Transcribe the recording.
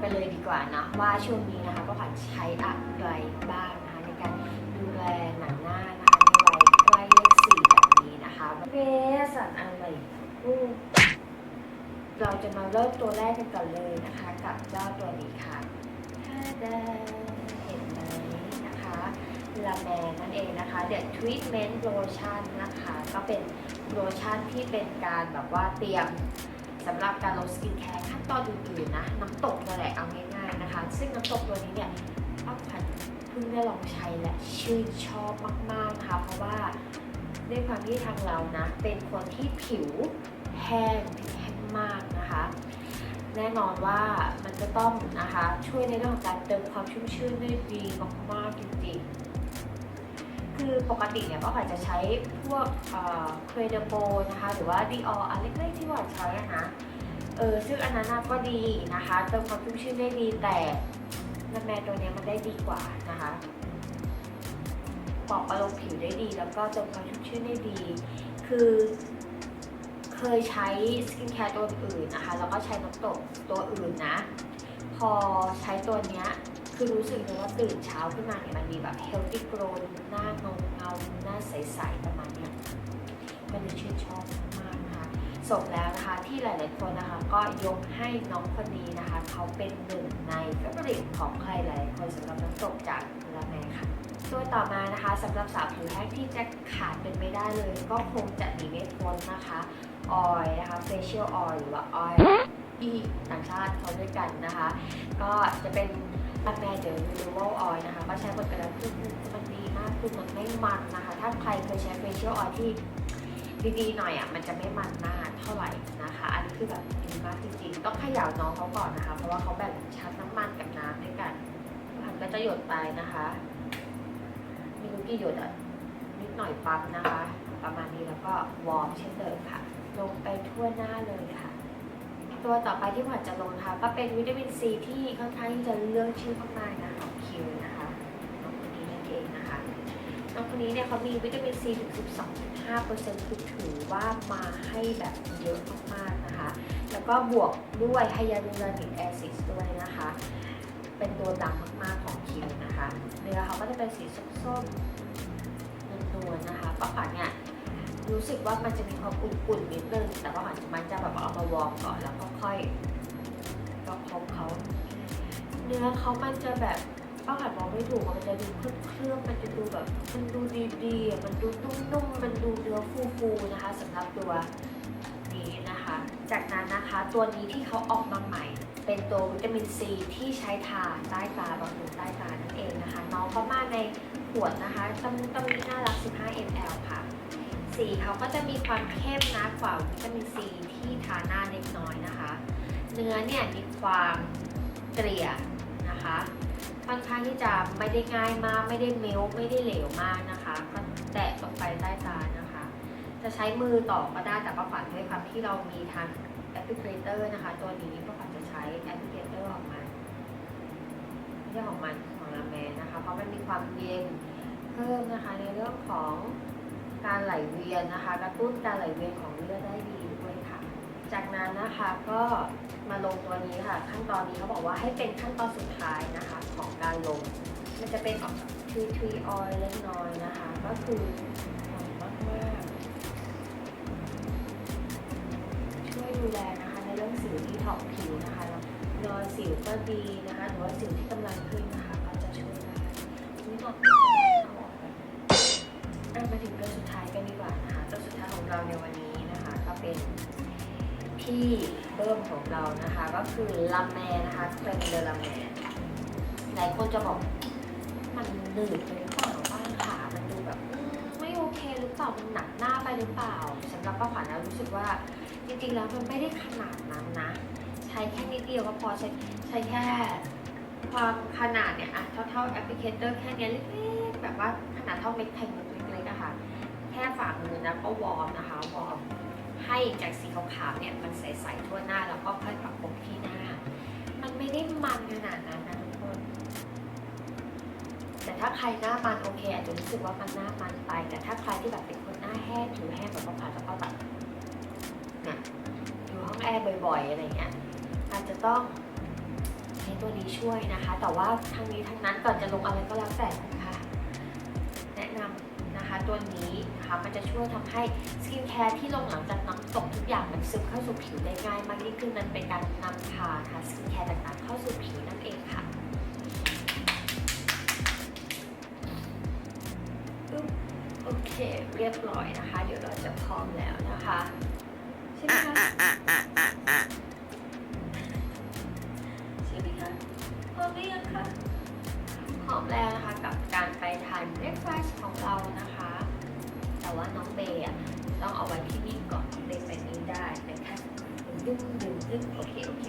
ไปเลยดีกว่านะว่าช่วงนี้นะคะก็ผ่านใช้อะไรบ้างนะคะในการดูแลหนังหน้านะคะในวัยใกล้เลขสี่แบบนี้นะคะเบสันอะไรเราจะมาเริ่มตัวแรกกันก่อนเลยนะคะ กับเจ้าตัวนี้ค่ะถ้าได้เห็นไหมนะคะลาแมนนั่นเองนะคะ The Treatment Lotion นะคะ ก็เป็นโลชั่นที่เป็นการแบบว่าเตรียม สำหรับการลงสกินแคร์ขั้นตอนอื่นๆนะ น้ำตกนั่นแหละเอาง่ายๆนะคะ ซึ่งน้ำตกตัวนี้เนี่ยป้าผันเพิ่งได้ลองใช้และชื่นชอบมากๆนะคะเพราะว่าด้วยความที่ทางเรานะ เป็นคนที่ผิวแห้งแห้งมากนะคะ แน่นอนว่ามันจะต้องนะคะ ช่วยในเรื่องของการเติมความชุ่มชื่นได้ดีมากๆจริงๆ คือปกติเนี่ยก็อาจจะใช้พวกเครดโบนะคะ หรือว่าดีอออันเล็กๆที่หวานใช้อะนะเออซึ่งอันนั้นก็ดีนะคะเติมความชุ่มชื่นได้ดีแต่น้ำแมตัวเนี้ยมันได้ดีกว่านะคะปอบอารมณ์ผิวได้ดี แล้วก็เติมความชุ่มชื่นได้ดี คือเคยใช้สกินแคร์ตัวอื่นนะคะ แล้วก็ใช้น้ำตกตัวอื่นนะ พอใช้ตัวเนี้ย คือรู้สึกเลยว่าตื่นเช้าขึ้นมาเนี่ยมันมีแบบ healthy glow หน้าเงาเงาหน้าใสๆประมาณเนี้ยก็เลยชื่นชอบมากนะคะสมแล้วนะคะที่หลายๆคนนะคะก็ยกให้น้องคนนี้นะคะ เขาเป็นหนึ่งในเฟเวอริตของใครหลายคนสำหรับน้ำตกจากลาแมค่ะตัวต่อมานะคะสำหรับสาวผิวแห้งที่จะขาดเป็นไม่ได้เลย ก็คงจะหนีไม่พ้นนะคะออยนะคะ facial oil หรือว่าออยที่ต่างชาติเขาด้วยกันนะคะ ก็จะเป็น ลาแมเดอร์รีวอลออยนะคะก็ใช้บนกระดาษคือมันดีมากคือมันไม่มันนะคะ ถ้าใครเคยใช้ facial oil ที่ดีๆหน่อยอะมันจะไม่มันหน้าเท่าไหร่นะคะ อันนี้คือแบบดีมากจริงๆ ต้องขย่าน้องเขาก่อนนะคะ เพราะว่าเขาแบ่งชั้นน้ำมันกับน้ำด้วยกันมันก็จะหยดไปนะคะ มีรู้กี่หยดอะนิดหน่อยปั๊บนะคะ ประมาณนี้แล้วก็วอร์มเช่นเดิมค่ะ ลงไปทั่วหน้าเลยค่ะ ตัวต่อไปที่ขวัญจะลงนะคะก็เป็นวิตามินซีที่ค่อนข้างที่จะเลือกชื่อมากๆนะคะของคิวนะคะน้องคนนี้นั่นเองนะคะน้องคนนี้เนี่ยเขามีวิตามินซีถึง 12.5%คือถือว่ามาให้แบบเยอะมากๆนะคะ แล้วก็บวกด้วยไฮยาลูรอนิกแอซิดด้วยนะคะ เป็นตัวดังมากๆของคิวนะคะเนื้อเขาก็จะเป็นสีส้มๆนวลๆนะคะป้าฝันเนี่ย รู้สึกว่ามันจะมีความอุ่นๆนิดนึงแต่ว่ามันจะแบบเอามาวอร์มก่อนแล้วก็ค่อยก็พบเขา เนื้อเขามันจะแบบป้าหัดมองไม่ถูกมันจะดูเคลือบๆมันจะดูแบบ มันดูดีๆมันดูนุ่มๆมันดูเนื้อฟูๆนะคะสำหรับตัวนี้นะคะ จากนั้นนะคะตัวนี้ที่เขาออกมาใหม่ เป็นตัววิตามินซีที่ใช้ทาใต้ตาบำรุงใต้ตานั่นเองนะคะ น้องเขามาในขวดนะคะตำตำนี้น่ารัก 15 ml ค่ะ สีเขาก็จะมีความเข้มนะกว่าวิตามินซีที่ทาหน้าเล็กน้อยนะคะ เนื้อเนี่ยมีความเกลี่ยนะคะค่อนข้างที่จะไม่ได้ง่ายมากไม่ได้เมลไม่ได้เหลวมากนะคะก็แตะลงไปใต้ตานะคะ จะใช้มือต่อก็ได้แต่ประฝันด้วยความที่เรามีทางแอปพลิเคเตอร์นะคะ ตัวนี้ประฝันจะใช้แอปพลิเคเตอร์ออกมาไม่ใช่ของมันของลาแมนนะคะ เพราะมันมีความเย็นเพิ่มนะคะในเรื่องของ การไหลเวียนนะคะกระตุ้นการไหลเวียนของเลือดได้ดีด้วยค่ะ จากนั้นนะคะก็มาลงตัวนี้ค่ะ ขั้นตอนนี้เขาบอกว่าให้เป็นขั้นตอนสุดท้ายนะคะของการลง มันจะเป็นออกทีทรีออยเล็กน้อยนะคะ ก็คือหอมมากๆช่วยดูแลนะคะในเรื่องสิวที่ถอกผิวนะคะแล้วรอยสิวก็ดีนะคะหรือว่าสิวที่กำลังขึ้นนะคะก็จะช่วยได้นี่บอก มาถึงตัวสุดท้ายกันดีกว่านะคะตัวสุดท้ายของเราในวันนี้นะคะก็เป็นพี่เบิ้มของเรานะคะก็คือลาแมนะคะเป็นเดอลาแมหลายคนจะบอกมันหนืดไปหรือเปล่าบ้างขามันดูแบบไม่โอเคหรือเปล่ามันหนักหน้าไปหรือเปล่าสำหรับป้าขวัญนะรู้สึกว่าจริงๆแล้วมันไม่ได้ขนาดนั้นนะ ใช้แค่นิดเดียวก็พอใช้ใช้แค่ความขนาดเนี่ยอะเท่าเท่าแอปพลิเคเตอร์แค่นี้เล็กๆแบบว่าขนาดเท่าเม็ดไข่มุกะคะ แค่ฝ่ามือนะก็วอร์มนะคะวอร์มให้จากสีขาวๆเนี่ยมันใสๆทั่วหน้าแล้วก็ค่อยปรับปรุงที่หน้า มันไม่ได้มันขนาดนั้นนะทุกคน แต่ถ้าใครหน้ามันโอเคอาจจะรู้สึกว่ามันหน้ามันไป แต่ถ้าใครที่แบบเป็นคนหน้าแห้งผิวแห้งแบบผ่านแล้วก็แบบเนี่ยอยู่ห้องแอร์บ่อย ๆ อะไรเงี้ยอาจจะต้องใช้ตัวนี้ช่วยนะคะ แต่ว่าทั้งนี้ทั้งนั้นก่อนจะลงอะไรก็แล้วแต่ นะคะตัวนี้นะคะมันจะช่วยทำให้สกินแคร์ที่ลงหลังจากน้ำตกทุกอย่างมันซึมเข้าสู่ผิวได้ง่ายมากยิ่งขึ้นมันเป็นการนำพาค่ะสกินแคร์ต่างๆเข้าสู่ผิวนั่นเองค่ะโอเคเรียบร้อยนะคะ เดี๋ยวเราจะพร้อมแล้วนะคะใช่ไหมคะ หอมแล้วนะคะกับการไปทานเบรคฟาสของเรานะคะ แต่ว่าน้องเบย์ต้องเอาไว้ที่นี่ก่อนเบย์ไปนี้ได้เป็นแค่ดึงดึงดึงโอเคโอเค